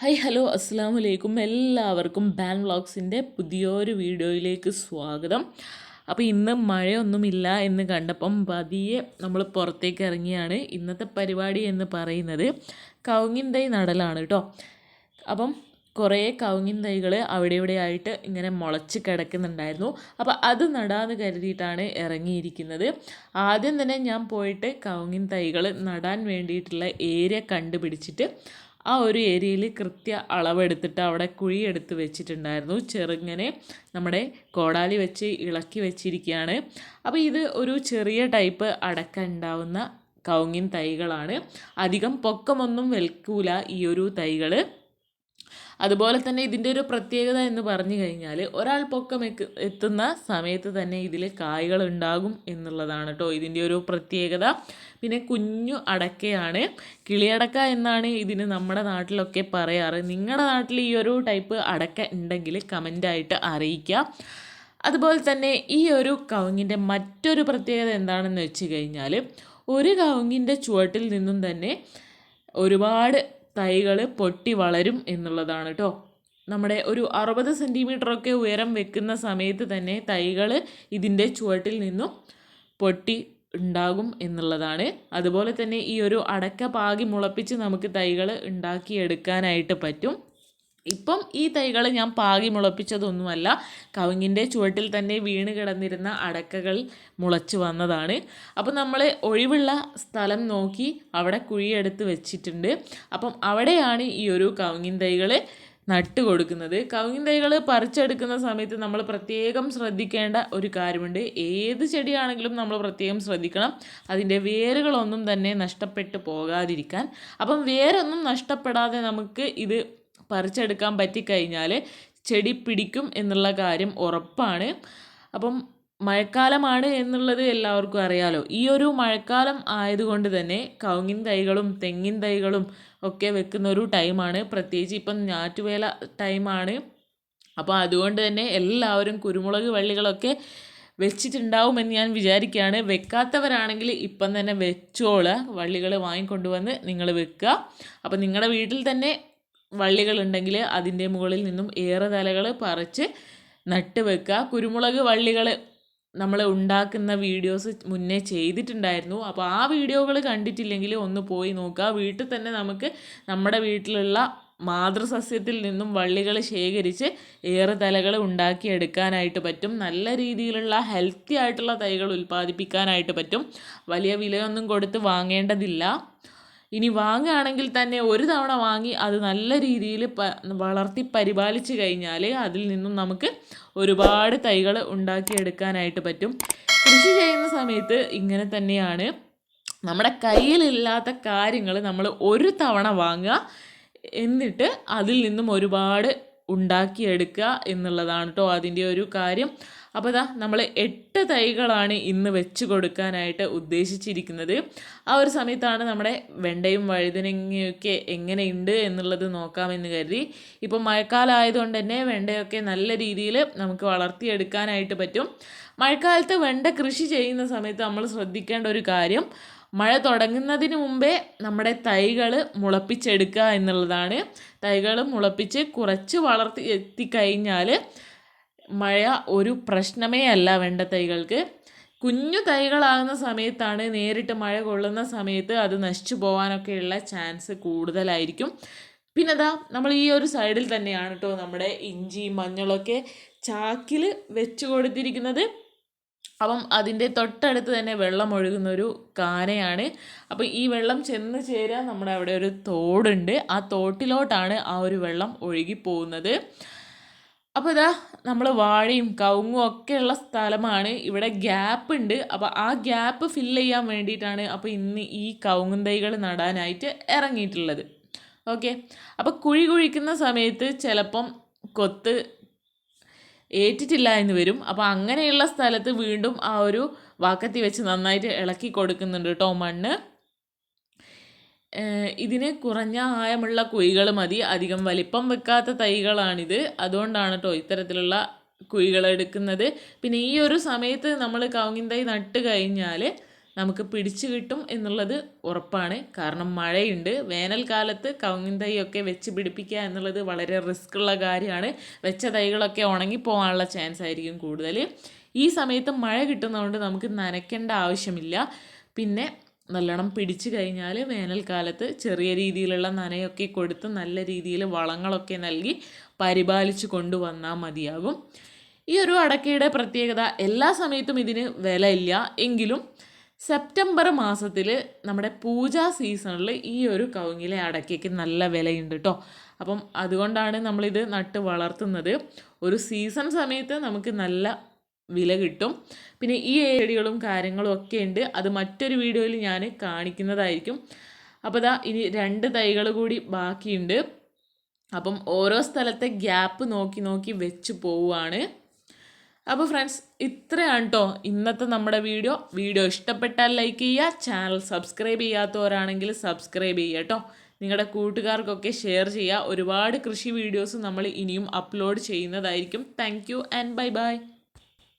Hi hello അസ്സാം വലൈക്കും എല്ലാവർക്കും ബാൻ വ്ളോഗ്സിന്റെ പുതിയൊരു വീഡിയോയിലേക്ക് സ്വാഗതം. അപ്പോൾ ഇന്ന് മഴയൊന്നുമില്ല എന്ന് കണ്ടപ്പം പതിയെ നമ്മൾ പുറത്തേക്ക് ഇറങ്ങിയാണ്. ഇന്നത്തെ പരിപാടി എന്ന് പറയുന്നത് കവുങ്ങിൻ തൈ നടലാണ് കേട്ടോ. അപ്പം കുറേ കവുങ്ങിൻ തൈകൾ അവിടെ ഇവിടെ ആയിട്ട് ഇങ്ങനെ മുളച്ച് കിടക്കുന്നുണ്ടായിരുന്നു. അപ്പോൾ അത് നടാന്ന് കരുതിയിട്ടാണ് ഇറങ്ങിയിരിക്കുന്നത്. ആദ്യം തന്നെ ഞാൻ പോയിട്ട് കവുങ്ങിൻ തൈകൾ നടാൻ വേണ്ടിയിട്ടുള്ള ഏരിയ കണ്ടുപിടിച്ചിട്ട് ആ ഒരു ഏരിയയിൽ കൃത്യ അളവെടുത്തിട്ട് അവിടെ കുഴി എടുത്ത് വെച്ചിട്ടുണ്ടായിരുന്നു. ചെറുങ്ങനെ നമ്മുടെ കോടാലി വെച്ച് ഇളക്കി വെച്ചിരിക്കുകയാണ്. അപ്പോൾ ഇത് ഒരു ചെറിയ ടൈപ്പ് അടക്ക ഉണ്ടാവുന്ന കവുങ്ങിൻ തൈകളാണ്. അധികം പൊക്കമൊന്നും വെൽക്കൂല ഈ ഒരു തൈകൾ അതുപോലെ തന്നെ ഇതിന്റെ ഒരു പ്രത്യേകത എന്ന് പറഞ്ഞു കഴിഞ്ഞാൽ ഒരാൾ പൊക്കം എത്തുന്ന സമയത്ത് തന്നെ ഇതിൽ കായ്കൾ ഉണ്ടാകും എന്നുള്ളതാണ് കേട്ടോ ഇതിന്റെ ഒരു പ്രത്യേകത. പിന്നെ കുഞ്ഞു അടക്കയാണ്. കിളിയടക്ക എന്നാണ് ഇതിന് നമ്മുടെ നാട്ടിലൊക്കെ പറയാറ്. നിങ്ങളുടെ നാട്ടിൽ ഈ ഒരു ടൈപ്പ് അടക്ക ഉണ്ടെങ്കിൽ കമന്റായിട്ട് അറിയിക്കുക അതുപോലെ തന്നെ ഈ ഒരു കവുങ്ങിന്റെ മറ്റൊരു പ്രത്യേകത എന്താണെന്ന് വെച്ച് കഴിഞ്ഞാൽ ഒരു കവുങ്ങിന്റെ ചുവട്ടിൽ നിന്നും തന്നെ ഒരുപാട് തൈകൾ പൊട്ടി വളരും എന്നുള്ളതാണ് കേട്ടോ നമ്മുടെ ഒരു അറുപത് സെന്റിമീറ്ററൊക്കെ ഉയരം വെക്കുന്ന സമയത്ത് തന്നെ തൈകൾ ഇതിന്റെ ചുവട്ടിൽ നിന്നും പൊട്ടി ഉണ്ടാകും എന്നുള്ളതാണ്. അതുപോലെ തന്നെ ഈ ഒരു അടക്ക പാകി മുളപ്പിച്ച് നമുക്ക് തൈകൾ ഉണ്ടാക്കിയെടുക്കാനായിട്ട് പറ്റും. ഇപ്പം ഈ തൈകൾ ഞാൻ പാകി മുളപ്പിച്ചതൊന്നുമല്ല. കവുങ്ങിന്റെ ചുവട്ടിൽ തന്നെ വീണ് കിടന്നിരുന്ന അടക്കകൾ മുളച്ചു വന്നതാണ്. അപ്പോൾ നമ്മൾ ഒഴിവുള്ള സ്ഥലം നോക്കി അവിടെ കുഴിയെടുത്ത് വെച്ചിട്ടുണ്ട്. അപ്പം അവിടെയാണ് ഈ ഒരു കവുങ്ങിൻ തൈകൾ നട്ട് കൊടുക്കുന്നത്. കവുങ്ങിൻ തൈകൾ പറിച്ചെടുക്കുന്ന സമയത്ത് നമ്മൾ പ്രത്യേകം ശ്രദ്ധിക്കേണ്ട ഒരു കാര്യമുണ്ട്. ഏത് ചെടിയാണെങ്കിലും നമ്മൾ പ്രത്യേകം ശ്രദ്ധിക്കണം. അതിന്റെ വേരുകളൊന്നും തന്നെ നഷ്ടപ്പെട്ടു പോകാതിരിക്കാൻ. അപ്പം വേരൊന്നും നഷ്ടപ്പെടാതെ നമുക്ക് ഇത് പറിച്ചെടുക്കാൻ പറ്റിക്കഴിഞ്ഞാൽ ചെടി പിടിക്കും എന്നുള്ള കാര്യം ഉറപ്പാണ്. അപ്പം മഴക്കാലമാണ് എന്നുള്ളത് എല്ലാവർക്കും അറിയാലോ. ഈ ഒരു മഴക്കാലം ആയതുകൊണ്ട് തന്നെ കവുങ്ങിൻ തൈകളും തെങ്ങിൻ തൈകളും ഒക്കെ വെക്കുന്ന ഒരു ടൈമാണ്. പ്രത്യേകിച്ച് ഇപ്പം ഞാറ്റുവേല ടൈമാണ്. അപ്പോൾ അതുകൊണ്ട് തന്നെ എല്ലാവരും കുരുമുളക് വള്ളികളൊക്കെ വെച്ചിട്ടുണ്ടാവുമെന്ന് ഞാൻ വിചാരിക്കുകയാണ് വെക്കാത്തവരാണെങ്കിൽ ഇപ്പം തന്നെ വെച്ചോളുക വള്ളികൾ വാങ്ങിക്കൊണ്ടുവന്ന് നിങ്ങൾ വെക്കുക. അപ്പോൾ നിങ്ങളുടെ വീട്ടിൽ തന്നെ വള്ളികളുണ്ടെങ്കിൽ അതിന്റെ മുകളിൽ നിന്നും ഏറെ തലകൾ പറിച്ച് നട്ട് വെക്കുക. കുരുമുളക് വള്ളികൾ നമ്മൾ ഉണ്ടാക്കുന്ന വീഡിയോസ് മുന്നേ ചെയ്തിട്ടുണ്ടായിരുന്നു. അപ്പോൾ ആ വീഡിയോകൾ കണ്ടിട്ടില്ലെങ്കിൽ ഒന്ന് പോയി നോക്കുക. വീട്ടിൽ തന്നെ നമുക്ക് നമ്മുടെ വീട്ടിലുള്ള മാതൃസസ്യത്തിൽ നിന്നും വള്ളികൾ ശേഖരിച്ച് ഏറെ തലകൾ ഉണ്ടാക്കിയെടുക്കാനായിട്ട് പറ്റും. നല്ല രീതിയിലുള്ള ഹെൽത്തി ആയിട്ടുള്ള തൈകൾ ഉൽപ്പാദിപ്പിക്കാനായിട്ട് പറ്റും. വലിയ വിലയൊന്നും കൊടുത്ത് വാങ്ങേണ്ടതില്ല. ഇനി വാങ്ങുകയാണെങ്കിൽ തന്നെ ഒരു തവണ വാങ്ങി അത് നല്ല രീതിയിൽ പ വളർത്തി പരിപാലിച്ച് കഴിഞ്ഞാൽ അതിൽ നിന്നും നമുക്ക് ഒരുപാട് തൈകൾ ഉണ്ടാക്കിയെടുക്കാനായിട്ട് പറ്റും. കൃഷി ചെയ്യുന്ന സമയത്ത് ഇങ്ങനെ തന്നെയാണ്. നമ്മുടെ കയ്യിലില്ലാത്ത കാര്യങ്ങൾ നമ്മൾ ഒരു തവണ വാങ്ങുക എന്നിട്ട് അതിൽ നിന്നും ഒരുപാട് ഉണ്ടാക്കിയെടുക്കുക എന്നുള്ളതാണ് കേട്ടോ അതിന്റെ ഒരു കാര്യം. അപ്പോൾ ഇതാ നമ്മൾ എട്ട് തൈകളാണ് ഇന്ന് വെച്ച് കൊടുക്കാനായിട്ട് ഉദ്ദേശിച്ചിരിക്കുന്നത്. ആ ഒരു സമയത്താണ് നമ്മുടെ വെണ്ടയും വഴുതനങ്ങയൊക്കെ എങ്ങനെയുണ്ട് എന്നുള്ളത് നോക്കാമെന്ന് കരുതി. ഇപ്പം മഴക്കാലമായതുകൊണ്ട് തന്നെ വെണ്ടയൊക്കെ നല്ല രീതിയിൽ നമുക്ക് വളർത്തിയെടുക്കാനായിട്ട് പറ്റും. മഴക്കാലത്ത് വെണ്ട കൃഷി ചെയ്യുന്ന സമയത്ത് നമ്മൾ ശ്രദ്ധിക്കേണ്ട ഒരു കാര്യം മഴ തുടങ്ങുന്നതിന് മുമ്പേ നമ്മുടെ തൈകൾ മുളപ്പിച്ചെടുക്കുക എന്നുള്ളതാണ്. തൈകൾ മുളപ്പിച്ച് കുറച്ച് വളർത്തി എത്തിക്കഴിഞ്ഞാൽ മഴ ഒരു പ്രശ്നമേ അല്ല വെണ്ട തൈകൾക്ക് കുഞ്ഞു തൈകളാകുന്ന സമയത്താണ് നേരിട്ട് മഴ കൊള്ളുന്ന സമയത്ത് അത് നശിച്ചു പോകാനൊക്കെയുള്ള ചാൻസ് കൂടുതലായിരിക്കും. പിന്നെ അതാ നമ്മൾ ഈ ഒരു സൈഡിൽ തന്നെയാണ് കേട്ടോ നമ്മുടെ ഇഞ്ചി മഞ്ഞളൊക്കെ ചാക്കിൽ വെച്ച് കൊടുത്തിരിക്കുന്നത്. അപ്പം അതിന്റെ തൊട്ടടുത്ത് തന്നെ വെള്ളം ഒഴുകുന്ന ഒരു കാനയാണ് അപ്പം ഈ വെള്ളം ചെന്ന് ചേരാൻ നമ്മുടെ അവിടെ ഒരു തോടുണ്ട്. ആ തോട്ടിലോട്ടാണ് ആ ഒരു വെള്ളം ഒഴുകി പോകുന്നത് അപ്പോൾ ഇതാ നമ്മൾ വാഴയും കവുങ്ങും ഒക്കെയുള്ള സ്ഥലമാണ്. ഇവിടെ ഗ്യാപ്പ് ഉണ്ട്. അപ്പോൾ ആ ഗ്യാപ്പ് ഫില്ല് ചെയ്യാൻ വേണ്ടിയിട്ടാണ് അപ്പോൾ ഇന്ന് ഈ കവുങ്ങും തൈകൾ നടാനായിട്ട് ഇറങ്ങിയിട്ടുള്ളത്. ഓക്കെ അപ്പോൾ കുഴി കുഴിക്കുന്ന സമയത്ത് ചിലപ്പം കൊത്ത് ഏറ്റിട്ടില്ല എന്ന് വരും. അപ്പോൾ അങ്ങനെയുള്ള സ്ഥലത്ത് വീണ്ടും ആ ഒരു വാക്കത്തി വെച്ച് നന്നായിട്ട് ഇളക്കി കൊടുക്കുന്നുണ്ട് കേട്ടോ മണ്ണ്. ഇതിന് കുറഞ്ഞ ആയമുള്ള കുഴികൾ മതി. അധികം വലിപ്പം വെക്കാത്ത തൈകളാണിത്. അതുകൊണ്ടാണ് കേട്ടോ ഇത്തരത്തിലുള്ള കുഴികൾ എടുക്കുന്നത്. പിന്നെ ഈ ഒരു സമയത്ത് നമ്മൾ കവുങ്ങിൻ തൈ നട്ട് കഴിഞ്ഞാൽ നമുക്ക് പിടിച്ചു കിട്ടും എന്നുള്ളത് ഉറപ്പാണ്. കാരണം മഴയുണ്ട്. വേനൽക്കാലത്ത് കവുങ്ങിൻ തൈയൊക്കെ വെച്ച് പിടിപ്പിക്കുക എന്നുള്ളത് വളരെ റിസ്ക് ഉള്ള കാര്യമാണ്. വെച്ച തൈകളൊക്കെ ഉണങ്ങിപ്പോകാനുള്ള ചാൻസ് ആയിരിക്കും കൂടുതൽ ഈ സമയത്ത് മഴ കിട്ടുന്നതുകൊണ്ട് നമുക്ക് നനയ്ക്കേണ്ട ആവശ്യമില്ല. പിന്നെ നല്ലോണം പിടിച്ചു കഴിഞ്ഞാൽ വേനൽക്കാലത്ത് ചെറിയ രീതിയിലുള്ള നനയൊക്കെ കൊടുത്ത് നല്ല രീതിയിൽ വളങ്ങളൊക്കെ നൽകി പരിപാലിച്ച് കൊണ്ടുവന്നാൽ മതിയാകും. ഈ ഒരു അടക്കയുടെ പ്രത്യേകത എല്ലാ സമയത്തും ഇതിന് വിലയില്ല. എങ്കിലും സെപ്റ്റംബർ മാസത്തിൽ നമ്മുടെ പൂജാ സീസണിൽ ഈ ഒരു കവുങ്ങിലെ അടക്കയ്ക്ക് നല്ല വിലയുണ്ട് കേട്ടോ അപ്പം അതുകൊണ്ടാണ് നമ്മളിത് നട്ട് വളർത്തുന്നത്. ഒരു സീസൺ സമയത്ത് നമുക്ക് നല്ല വില കിട്ടും. പിന്നെ ഈ ചെടികളും കാര്യങ്ങളും ഒക്കെ ഉണ്ട്. അത് മറ്റൊരു വീഡിയോയിൽ ഞാൻ കാണിക്കുന്നതായിരിക്കും. അപ്പോൾ ദാ ഇനി രണ്ട് തൈകൾ കൂടി ബാക്കിയുണ്ട്. അപ്പം ഓരോ സ്ഥലത്തെ ഗ്യാപ്പ് നോക്കി നോക്കി വെച്ച് പോവുകയാണ്. അപ്പോൾ ഫ്രണ്ട്സ് ഇത്രയാണ് കേട്ടോ ഇന്നത്തെ നമ്മുടെ വീഡിയോ. വീഡിയോ ഇഷ്ടപ്പെട്ടാൽ ലൈക്ക് ചെയ്യുക. ചാനൽ സബ്സ്ക്രൈബ് ചെയ്യാത്തവരാണെങ്കിൽ സബ്സ്ക്രൈബ് ചെയ്യുക കേട്ടോ നിങ്ങളുടെ കൂട്ടുകാർക്കൊക്കെ ഷെയർ ചെയ്യുക. ഒരുപാട് കൃഷി വീഡിയോസ് നമ്മൾ ഇനിയും അപ്ലോഡ് ചെയ്യുന്നതായിരിക്കും. Thank you and bye bye.